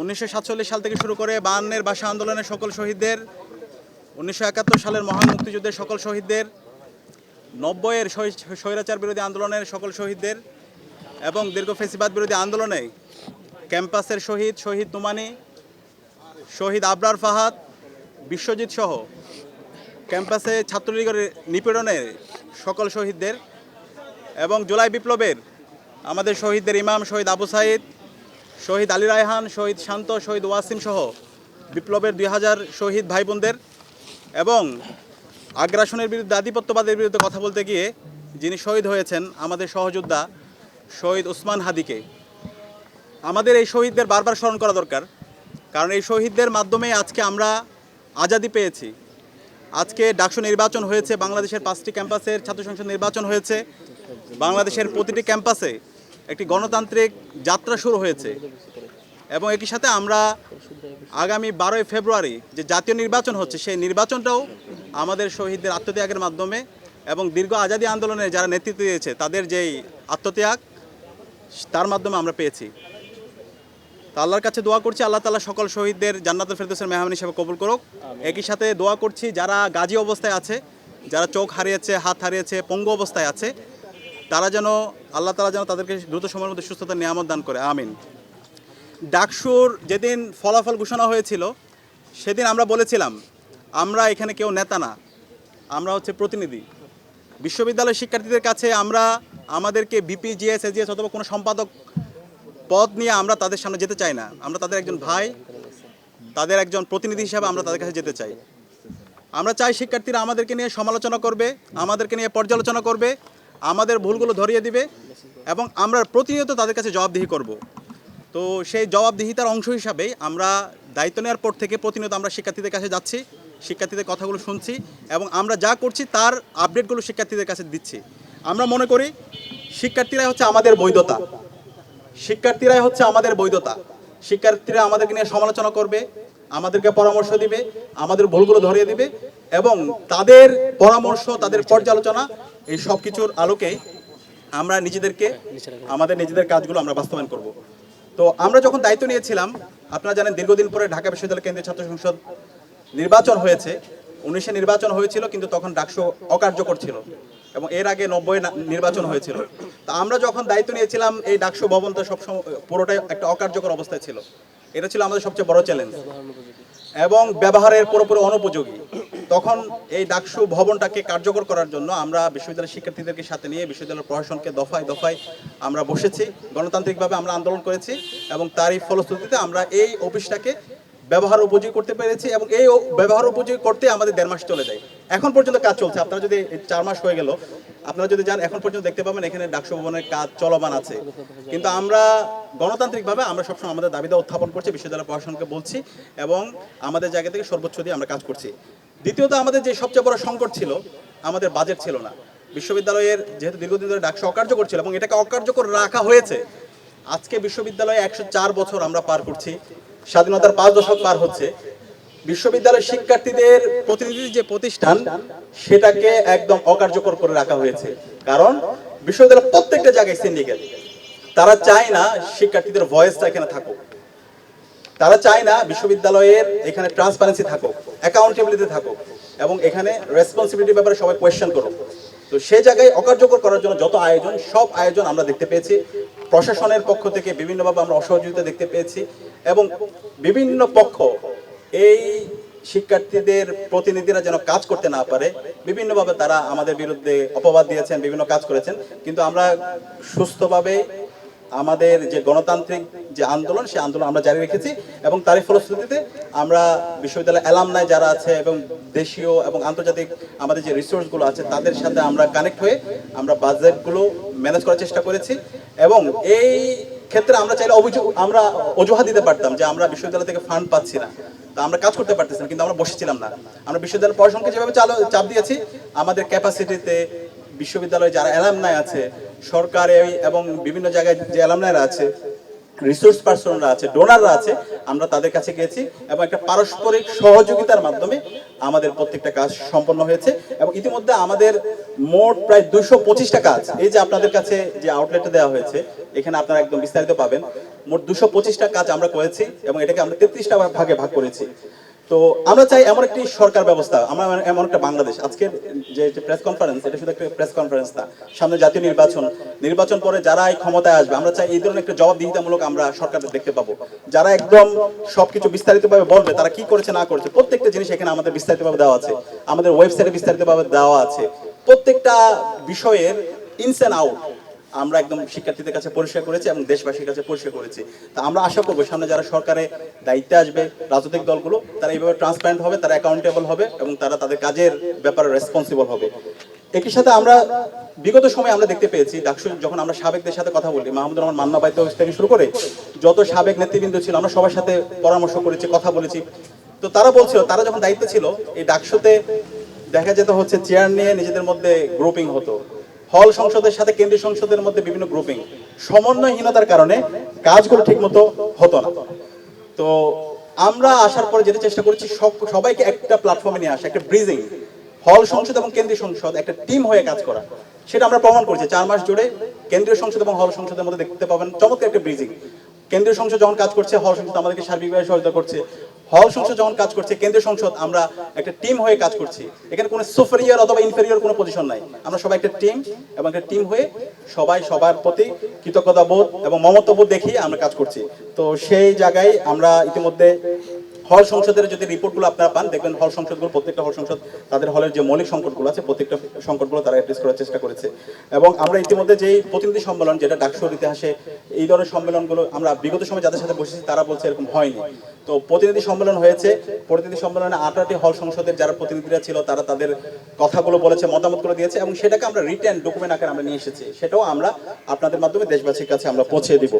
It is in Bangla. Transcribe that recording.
উনিশশো সাতচল্লিশ সাল থেকে শুরু করে বায়ান্নের ভাষা আন্দোলনের সকল শহীদদের, উনিশশো একাত্তর সালের মহান মুক্তিযুদ্ধের সকল শহীদদের, নব্বইয়ের স্বৈরাচার বিরোধী আন্দোলনের সকল শহীদদের এবং দীর্ঘ ফেসিবাদ বিরোধী আন্দোলনে ক্যাম্পাসের শহীদ শহীদ তুমানি শহীদ আবরার ফাহাদ, বিশ্বজিৎ সহ ক্যাম্পাসে ছাত্রলীগের নিপীড়নের সকল শহীদদের এবং জুলাই বিপ্লবের আমাদের শহীদদের ইমাম শহীদ আবু সাইদ শহীদ আলী রায়হান, শহীদ শান্ত, শহীদ ওয়াসিম সহ বিপ্লবের দুই হাজার শহীদ ভাই বোনদের এবং আগ্রাসনের বিরুদ্ধে, আধিপত্যবাদের বিরুদ্ধে কথা বলতে গিয়ে যিনি শহীদ হয়েছেন, আমাদের সহযোদ্ধা শহীদ উসমান হাদিকে। আমাদের এই শহীদদের বারবার স্মরণ করা দরকার, কারণ এই শহীদদের মাধ্যমে আজকে আমরা আজাদি পেয়েছি। আজকে ডাকসু নির্বাচন হয়েছে, বাংলাদেশের পাঁচটি ক্যাম্পাসের ছাত্র সংসদ নির্বাচন হয়েছে, বাংলাদেশের প্রতিটি ক্যাম্পাসে একটি গণতান্ত্রিক যাত্রা শুরু হয়েছে। এবং একই সাথে আমরা আগামী বারোই ফেব্রুয়ারি যে জাতীয় নির্বাচন হচ্ছে, সেই নির্বাচনটাও আমাদের শহীদদের আত্মত্যাগের মাধ্যমে এবং দীর্ঘ আজাদি আন্দোলনে যারা নেতৃত্ব দিয়েছে, তাদের যেই আত্মত্যাগ, তার মাধ্যমে আমরা পেয়েছি। তা আল্লাহর কাছে দোয়া করছি, আল্লাহ তালা সকল শহীদদের জান্নাতুল ফেরদৌসের মেহমান হিসেবে কবুল করুক। একই সাথে দোয়া করছি, যারা গাজী অবস্থায় আছে, যারা চোখ হারিয়েছে, হাত হারিয়েছে, পঙ্গু অবস্থায় আছে তারা যেন, আল্লাহ তালা যেন তাদেরকে দ্রুত সময়ের মধ্যে সুস্থতার নিয়ামত দান করে, আমিন। ডাকসুর যেদিন ফলাফল ঘোষণা হয়েছিল, সেদিন আমরা বলেছিলাম, আমরা এখানে কেউ নেতা না, আমরা হচ্ছে প্রতিনিধি। বিশ্ববিদ্যালয়ের শিক্ষার্থীদের কাছে আমরা, আমাদেরকে বিপি, জিএস এজিএস অথবা কোনো সম্পাদক পদ নিয়ে আমরা তাদের সামনে যেতে চাই না। আমরা তাদের একজন ভাই, তাদের একজন প্রতিনিধি হিসাবে আমরা তাদের কাছে যেতে চাই। আমরা চাই শিক্ষার্থীরা আমাদেরকে নিয়ে সমালোচনা করবে, আমাদেরকে নিয়ে পর্যালোচনা করবে আমাদের ভুলগুলো ধরিয়ে দিবে এবং আমরা প্রতিনিয়ত তাদের কাছে জবাবদিহি করব। তো সেই জবাবদিহিতার অংশ হিসাবেই আমরা দায়িত্ব নেওয়ার পর থেকে প্রতিনিয়ত আমরা শিক্ষার্থীদের কাছে যাচ্ছি, শিক্ষার্থীদের কথাগুলো শুনছি এবং আমরা যা করছি তার আপডেটগুলো শিক্ষার্থীদের কাছে দিচ্ছি। আমরা মনে করি শিক্ষার্থীরাই হচ্ছে আমাদের বৈধতা। শিক্ষার্থীরাই হচ্ছে আমাদের বৈধতা। শিক্ষার্থীরা আমাদেরকে নিয়ে সমালোচনা করবে, আমাদেরকে পরামর্শ দিবে, আমাদের ভুলগুলো ধরিয়ে দিবে। এবং তাদের পরামর্শ, তাদের পর্যালোচনা, এই সব কিছুর আলোকে আমরা নিজেদেরকে, আমাদের নিজেদের কাজগুলো আমরা বাস্তবায়ন করব। তো আমরা যখন দায়িত্ব নিয়েছিলাম, আপনারা জানেন দীর্ঘদিন পরে ঢাকা বিশ্ববিদ্যালয় কেন্দ্রীয় ছাত্র সংসদ নির্বাচন হয়েছে। উনিশে নির্বাচন হয়েছিল, কিন্তু তখন ডাকসু অকার্যকর ছিল এবং এর আগে নব্বই নির্বাচন হয়েছিল। তা আমরা যখন দায়িত্ব নিয়েছিলাম, এই ডাকসু ভবনটা সবসময় পুরোটাই একটা অকার্যকর অবস্থায় ছিল। এটা ছিল আমাদের সবচেয়ে বড় চ্যালেঞ্জ এবং ব্যবহারের পুরোপুরি অনুপযোগী। তখন এই ডাকসু ভবনটাকে কার্যকর করার জন্য আমরা বিশ্ববিদ্যালয়ের শিক্ষার্থীদেরকে সাথে নিয়ে বিশ্ববিদ্যালয়ের প্রশাসনকে দফায় দফায় আমরা বসেছি। গণতান্ত্রিকভাবে আমরা আন্দোলন করেছি এবং তারই ফলশ্রুতিতে আমরা এই অফিসটাকে ব্যবহার উপযোগী করতে পেরেছি এবং এই ব্যবহার উপযোগী করতে আমাদের দেড় মাস চলে যায়। এখন পর্যন্ত কাজ চলছে। আপনারা যদি চার মাস হয়ে গেল, আপনারা যদি যান, এখন পর্যন্ত দেখতে পাবেন এখানে ডাকসু ভবনের কাজ চলমান আছে। কিন্তু আমরা গণতান্ত্রিকভাবে আমরা সবসময় আমাদের দাবিদা উত্থাপন করছি, বিশ্ববিদ্যালয় প্রশাসনকে বলছি এবং আমাদের জায়গা থেকে সর্বোচ্চ দিয়ে আমরা কাজ করছি। দ্বিতীয়ত আমাদের যে সবচেয়ে বড় সংকট ছিল, আমাদের বাজেট ছিল না। বিশ্ববিদ্যালয়ের যেহেতু দীর্ঘদিন ধরে ডাকসু অকার্যকর ছিল এবং এটাকে অকার্যকর রাখা হয়েছে, আজকে বিশ্ববিদ্যালয়ে একশো চার বছর আমরা পার করছি, স্বাধীনতার পাঁচ দশক পার হচ্ছে। বিশ্ববিদ্যালয়ের শিক্ষার্থীদের প্রতিনিধি যে প্রতিষ্ঠান, সেটাকে একদম অকার্যকর করে রাখা হয়েছে। কারণ বিশ্ববিদ্যালয়ের প্রত্যেকটা জায়গায় সিন্ডিকেট তারা চায় না শিক্ষার্থীদের ভয়েসটা এখানে থাকুক। তারা চায় না বিশ্ববিদ্যালয়ের এখানে ট্রান্সপারেন্সি থাকুক অ্যাকাউন্টেবিলিটি থাকুক, এবং এখানে রেসপন্সিবিলিটির ব্যাপারে সবাই কোয়েশ্চেন করুক। তো সেই জায়গায় অকার্যকর করার জন্য যত আয়োজন, সব আয়োজন আমরা দেখতে পেয়েছি। প্রশাসনের পক্ষ থেকে বিভিন্নভাবে আমরা অসহযোগিতা দেখতে পেয়েছি, এবং বিভিন্ন পক্ষ, এই শিক্ষার্থীদের প্রতিনিধিরা যেন কাজ করতে না পারে, বিভিন্নভাবে তারা আমাদের বিরুদ্ধে অপবাদ দিয়েছেন, বিভিন্ন কাজ করেছেন। কিন্তু আমরা সুস্থভাবে আমাদের যে গণতান্ত্রিক যে আন্দোলন, সেই আন্দোলন আমরা জারি রেখেছি এবং তারই ফলশ্রুতিতে আমরা বিশ্ববিদ্যালয় অ্যালামনায় যারা আছে এবং দেশীয় এবং আন্তর্জাতিক আমাদের যে রিসোর্সগুলো আছে, তাদের সাথে আমরা কানেক্ট হয়ে আমরা বাজেটগুলো ম্যানেজ করার চেষ্টা করেছি এবং এই ক্ষেত্রে আমরা চাইলে অভিযোগ, আমরা অজুহাত দিতে পারতাম যে আমরা বিশ্ববিদ্যালয় থেকে ফান্ড পাচ্ছি না। তা আমরা কাজ করতে পারতেছি না, কিন্তু আমরা বসেছিলাম না। আমরা বিশ্ববিদ্যালয় প্রশাসনকে যেভাবে চাপ দিয়েছি, আমাদের ক্যাপাসিটিতে বিশ্ববিদ্যালয়ে যারা অ্যালামনাই আছে, সরকার এবং বিভিন্ন জায়গায় যে অ্যালামনাইরা আছে রিসোর্স পার্সনরা আছে ডোনাররা আছে, আমরা তাদের কাছে গিয়েছি এবং একটা পারস্পরিক সহযোগিতার মাধ্যমে আমাদের প্রত্যেকটা কাজ সম্পন্ন হয়েছে এবং ইতিমধ্যে আমাদের মোট প্রায় দুশো পঁচিশটা কাজ। এই যে আপনাদের কাছে যে আউটলেটটা দেওয়া হয়েছে, এখানে আপনারা একদম বিস্তারিত পাবেন। মোট দুশো পঁচিশটা কাজ আমরা করেছি এবং এটাকে আমরা তেত্রিশটা ভাগে ভাগ করেছি। তো আমরা চাই এমন একটি সরকার ব্যবস্থা, আমরা এমন- এমন একটা বাংলাদেশ। আজকের যে প্রেস কনফারেন্স এটা শুধু একটা প্রেস কনফারেন্স না, সামনে জাতীয় নির্বাচন। নির্বাচন পরে যারা এই ক্ষমতায় আসবে, আমরা চাই এই ধরনের একটা জবাবদিহিতামূলক আমরা সরকারকে দেখতে পাবো। যারা একদম সবকিছু বিস্তারিতভাবে বলবে, তারা কি করেছে, না করেছে, প্রত্যেকটা জিনিস এখানে আমাদের বিস্তারিতভাবে দেওয়া আছে। আমাদের ওয়েবসাইটে বিস্তারিতভাবে দেওয়া আছে। প্রত্যেকটা বিষয়ের ইনস অ্যান্ড আউট আমরা একদম শিক্ষার্থীদের কাছে পরিষ্কার করেছি এবং দেশবাসীর কাছে পরিষ্কার করেছি। তা আমরা আশা করব সামনে যারা সরকারে দায়িত্বে আসবে, রাজনৈতিক দলগুলো, তারা এইভাবে ট্রান্সপারেন্ট হবে, তারা অ্যাকাউন্টেবল হবে এবং তারা তাদের কাজের ব্যাপারে রেসপন্সিবল হবে। একই সাথে আমরা বিগত সময় আমরা দেখতে পেয়েছি, ডাকসু যখন আমরা সাবেকদের সাথে কথা বলি, মাহমুদুর রহমান মান্না বাইত থেকে শুরু করে যত সাবেক নেতৃবৃন্দ ছিল, আমরা সবার সাথে পরামর্শ করেছি, কথা বলেছি। তো তারা বলছিল, তারা যখন দায়িত্বে ছিল, এই ডাকসুতে দেখা যেত হচ্ছে চেয়ার নিয়ে নিজেদের মধ্যে গ্রুপিং হতো। হল সংসদের সাথে কেন্দ্রীয় সংসদের মধ্যে বিভিন্ন গ্রুপিং সমন্বয়হীনতার কারণে কাজগুলো ঠিকমতো হতো না। তো আমরা আসার পরে যেটা চেষ্টা করেছি সবাইকে একটা প্ল্যাটফর্মে নিয়ে আসা, একটা ব্রিজিং হল সংসদ এবং কেন্দ্রীয় সংসদ, একটা টিম হয়ে কাজ করা। সেটা আমরা প্রমাণ করেছি। চার মাস জুড়ে কেন্দ্রীয় সংসদ এবং হল সংসদের মধ্যে দেখতে পাবেন চমৎকার একটা ব্রিজিং কেন্দ্রীয় সংসদ যখন কাজ করছে, হল সংসদ আমাদেরকে সার্বিকভাবে সহায়তা করছে। হল সংসদ যখন কাজ করছে, কেন্দ্রীয় সংসদ, আমরা একটা টিম হয়ে কাজ করছি। এখানে কোনো সুপেরিয়ার অথবা ইনফেরিয়ার কোনো পজিশন নাই। আমরা সবাই একটা টিম এবং একটা টিম হয়ে সবাই সবার প্রতি কৃতজ্ঞতা বোধ এবং মমত্ববোধ দেখিয়ে আমরা কাজ করছি। তো সেই জায়গায় আমরা ইতিমধ্যে হল সংসদের যদি রিপোর্টগুলো আপনারা পান, দেখবেন হল সংসদগুলো, প্রত্যেকটা হল সংসদ, তাদের হলের যে মৌলিক সংকটগুলো আছে, প্রত্যেকটা সংকটগুলো তারা অ্যাড্রেস করার চেষ্টা করেছে। এবং আমরা ইতিমধ্যে যেই প্রতিনিধি সম্মেলন, যেটা ডাকসুর ইতিহাসে, এই ধরনের সম্মেলনগুলো আমরা বিগত সময় যাদের সাথে বসেছি, তারা বলছে এরকম হয়নি। তো প্রতিনিধি সম্মেলন হয়েছে। প্রতিনিধি সম্মেলনে আঠারোটি হল সংসদের যারা প্রতিনিধিরা ছিল, তারা তাদের কথাগুলো বলেছে, মতামতগুলো দিয়েছে এবং সেটাকে আমরা রিটার্ন ডকুমেন্ট আকারে আমরা নিয়ে এসেছি। সেটাও আমরা আপনাদের মাধ্যমে দেশবাসীর কাছে আমরা পৌঁছে দিব।